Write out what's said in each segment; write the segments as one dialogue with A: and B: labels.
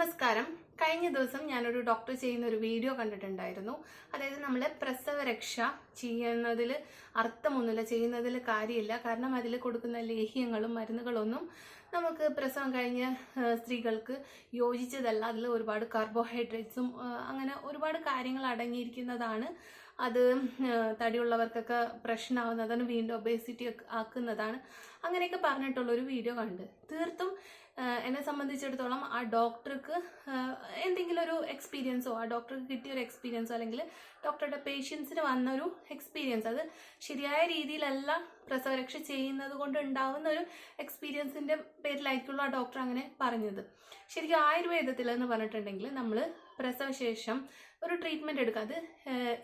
A: നമസ്കാരം. കഴിഞ്ഞ ദിവസം ഞാനൊരു ഡോക്ടർ ചെയ്യുന്ന ഒരു വീഡിയോ കണ്ടിട്ടുണ്ടായിരുന്നു. അതായത് നമ്മൾ പ്രസവരക്ഷ ചെയ്യുന്നതിൽ അർത്ഥമൊന്നുമില്ല ചെയ്യുന്നതിൽ കാര്യമില്ല. കാരണം അതിൽ കൊടുക്കുന്ന ലേഹ്യങ്ങളും മരുന്നുകളൊന്നും നമുക്ക് പ്രസവം കഴിഞ്ഞ സ്ത്രീകൾക്ക് യോജിച്ചതല്ല. അതിൽ ഒരുപാട് കാർബോഹൈഡ്രേറ്റ്സും അങ്ങനെ ഒരുപാട് കാര്യങ്ങൾ അടങ്ങിയിരിക്കുന്നതാണ്. അത് തടിയുള്ളവർക്കൊക്കെ പ്രശ്നമാവുന്നതാണ് വീണ്ടും ഒബേസിറ്റി ആക്കുന്നതാണ്. അങ്ങനെയൊക്കെ പറഞ്ഞിട്ടുള്ള ഒരു വീഡിയോ കണ്ട്. തീർത്തും എന്നെ സംബന്ധിച്ചിടത്തോളം ആ ഡോക്ടർക്ക് എന്തെങ്കിലും ഒരു എക്സ്പീരിയൻസോ ആ ഡോക്ടർക്ക് കിട്ടിയ ഒരു എക്സ്പീരിയൻസോ അല്ലെങ്കിൽ ഡോക്ടറുടെ പേഷ്യൻസിന് വന്നൊരു എക്സ്പീരിയൻസ് അത് ശരിയായ രീതിയിലല്ല പ്രസവരക്ഷ ചെയ്യുന്നത് കൊണ്ട് ഉണ്ടാവുന്ന ഒരു എക്സ്പീരിയൻസിന്റെ പേരിലായിരിക്കുള്ളൂ ആ ഡോക്ടർ അങ്ങനെ പറഞ്ഞത്. ശരിക്കും ആയുർവേദത്തിൽ എന്ന് പറഞ്ഞിട്ടുണ്ടെങ്കിൽ നമ്മൾ പ്രസവശേഷം ഒരു ട്രീറ്റ്മെന്റ് എടുക്കുക അത്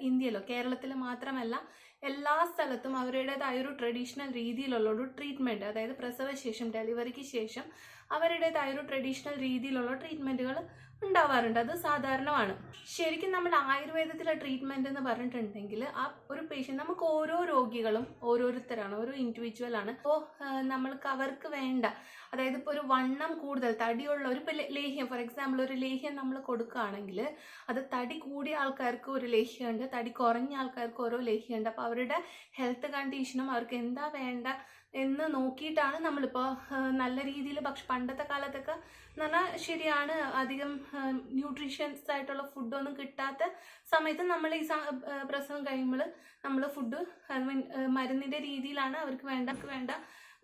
A: ഇന്ത്യയിലോ കേരളത്തിൽ മാത്രമല്ല എല്ലാ സ്ഥലത്തും അവരുടേതായ ഒരു ട്രഡീഷണൽ രീതിയിലുള്ള ഒരു ട്രീറ്റ്മെന്റ് അതായത് പ്രസവശേഷം ഡെലിവറിക്ക് ശേഷം അവരുടേതായ ഒരു ട്രഡീഷണൽ രീതിയിലുള്ള ട്രീറ്റ്മെന്റുകൾ ഉണ്ടാവാറുണ്ട്. അത് സാധാരണമാണ്. ശരിക്കും നമ്മൾ ആയുർവേദത്തിലെ ട്രീറ്റ്മെന്റ് എന്ന് പറഞ്ഞിട്ടുണ്ടെങ്കിൽ ആ ഒരു പേഷ്യന്റ് നമുക്ക് ഓരോ രോഗികളും ഓരോരുത്തരാണ് ഓരോ ഇൻഡിവിജ്വൽ ആണ്. അപ്പോൾ നമ്മൾക്ക് അവർക്ക് വേണ്ട അതായത് ഇപ്പോൾ ഒരു വണ്ണം കൂടുതൽ തടിയുള്ള ഒരു ലേഹ്യം ഫോർ എക്സാമ്പിൾ ഒരു ലേഹ്യം നമ്മൾ കൊടുക്കുകയാണെങ്കിൽ അത് തടി കൂടിയ ആൾക്കാർക്ക് ഒരു ലേഹ്യമുണ്ട് തടി കുറഞ്ഞ ആൾക്കാർക്ക് ഓരോ ലേഹ്യമുണ്ട് അപ്പോൾ അവരുടെ ഹെൽത്ത് കണ്ടീഷനും അവർക്ക് എന്താ വേണ്ട എന്ന് നോക്കിയിട്ടാണ് നമ്മളിപ്പോൾ നല്ല രീതിയിൽ ഭക്ഷ പണ്ടത്തെ കാലത്തൊക്കെ എന്ന് പറഞ്ഞാൽ ശരിയാണ് അധികം ന്യൂട്രീഷ്യൻസ് ആയിട്ടുള്ള ഫുഡൊന്നും കിട്ടാത്ത സമയത്ത് നമ്മൾ ഈ പ്രസവം കഴിയുമ്പോൾ നമ്മൾ ഫുഡ് മരുന്നിന്റെ രീതിയിലാണ് അവർക്ക് വേണ്ട വേണ്ട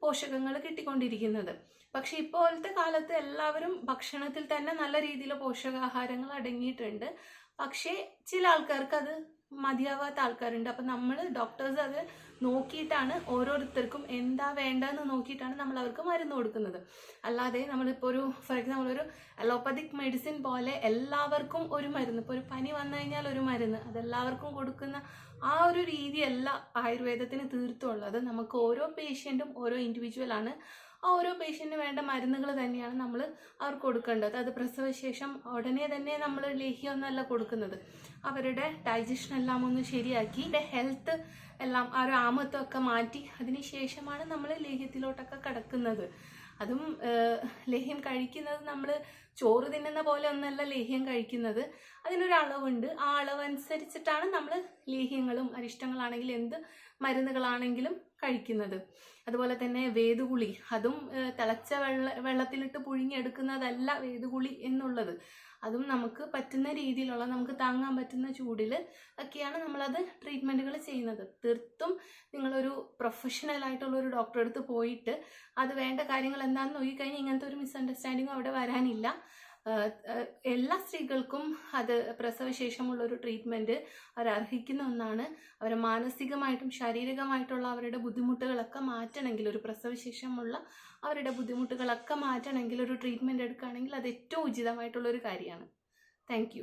A: പോഷകങ്ങൾ കിട്ടിക്കൊണ്ടിരിക്കുന്നത്. പക്ഷെ ഇപ്പോഴത്തെ കാലത്ത് എല്ലാവരും ഭക്ഷണത്തിൽ തന്നെ നല്ല രീതിയിൽ പോഷകാഹാരങ്ങൾ അടങ്ങിയിട്ടുണ്ട്. പക്ഷേ ചില ആൾക്കാർക്ക് അത് മതിയാവാത്ത ആൾക്കാരുണ്ട്. അപ്പം നമ്മൾ ഡോക്ടേഴ്സ് അത് നോക്കിയിട്ടാണ് ഓരോരുത്തർക്കും എന്താ വേണ്ടതെന്ന് നോക്കിയിട്ടാണ് നമ്മൾ അവർക്ക് മരുന്ന് കൊടുക്കുന്നത്. അല്ലാതെ നമ്മളിപ്പോൾ ഒരു ഫോർ എക്സാമ്പിൾ ഒരു അലോപ്പതിക് മെഡിസിൻ പോലെ എല്ലാവർക്കും ഒരു മരുന്ന്. ഇപ്പോൾ ഒരു പനി വന്നു കഴിഞ്ഞാൽ ഒരു മരുന്ന്. അതെല്ലാവർക്കും കൊടുക്കുന്ന ആ ഒരു രീതിയല്ല ആയുർവേദത്തിന് തീർത്തുള്ളത്. നമുക്ക് ഓരോ പേഷ്യന്റും ഓരോ ഇൻഡിവിജ്വൽ ആണ് ആ ഓരോ പേഷ്യന്റിന് വേണ്ട മരുന്നുകൾ തന്നെയാണ് നമ്മൾ അവർക്ക് കൊടുക്കേണ്ടത്. അത് പ്രസവശേഷം ഉടനെ തന്നെ നമ്മൾ ലേഹ്യമൊന്നല്ല കൊടുക്കുന്നത്. അവരുടെ ഡൈജഷൻ എല്ലാം ഒന്ന് ശരിയാക്കി ഹെൽത്ത് എല്ലാം ആ ഒരു ആമത്വമൊക്കെ മാറ്റി അതിന് ശേഷമാണ് നമ്മൾ ലേഹ്യത്തിലോട്ടൊക്കെ കിടക്കുന്നത്. അതും ലേഹ്യം കഴിക്കുന്നത് നമ്മൾ ചോറ് തിന്നുന്ന പോലെ ഒന്നല്ല ലേഹ്യം കഴിക്കുന്നത്. അതിനൊരു അളവുണ്ട്. ആ അളവനുസരിച്ചിട്ടാണ് നമ്മൾ ലേഹ്യങ്ങളും അരിഷ്ടങ്ങളാണെങ്കിലും എന്ത് മരുന്നുകളാണെങ്കിലും കഴിക്കുന്നത്. അതുപോലെ തന്നെ വേദുകുളി അതും തിളച്ച വെള്ള വെള്ളത്തിലിട്ട് പുഴുങ്ങിയെടുക്കുന്നതല്ല വേദുകുളി എന്നുള്ളത്. അതും നമുക്ക് പറ്റുന്ന രീതിയിലുള്ള നമുക്ക് താങ്ങാൻ പറ്റുന്ന ചൂടിൽ ഒക്കെയാണ് നമ്മളത് ട്രീറ്റ്മെന്റുകൾ ചെയ്യുന്നത്. തീർത്തും നിങ്ങളൊരു പ്രൊഫഷണൽ ആയിട്ടുള്ള ഒരു ഡോക്ടറെ അടുത്ത് പോയിട്ട് അത് വേണ്ട കാര്യങ്ങൾ എന്താണെന്ന് നോക്കിക്കഴിഞ്ഞാൽ ഇങ്ങനത്തെ ഒരു മിസ്അണ്ടർസ്റ്റാൻഡിങ് അവിടെ വരാനില്ല. എല്ലാ സ്ത്രീകൾക്കും അത് പ്രസവശേഷമുള്ള ഒരു ട്രീറ്റ്മെന്റ് അവർ അർഹിക്കുന്ന ഒന്നാണ്. അവരെ മാനസികമായിട്ടും ശാരീരികമായിട്ടുള്ള അവരുടെ ബുദ്ധിമുട്ടുകളൊക്കെ മാറ്റണമെങ്കിൽ ഒരു പ്രസവശേഷമുള്ള അവരുടെ ബുദ്ധിമുട്ടുകളൊക്കെ മാറ്റണമെങ്കിൽ ഒരു ട്രീറ്റ്മെന്റ് എടുക്കുകയാണെങ്കിൽ അത് ഏറ്റവും ഉചിതമായിട്ടുള്ളൊരു കാര്യമാണ്. താങ്ക്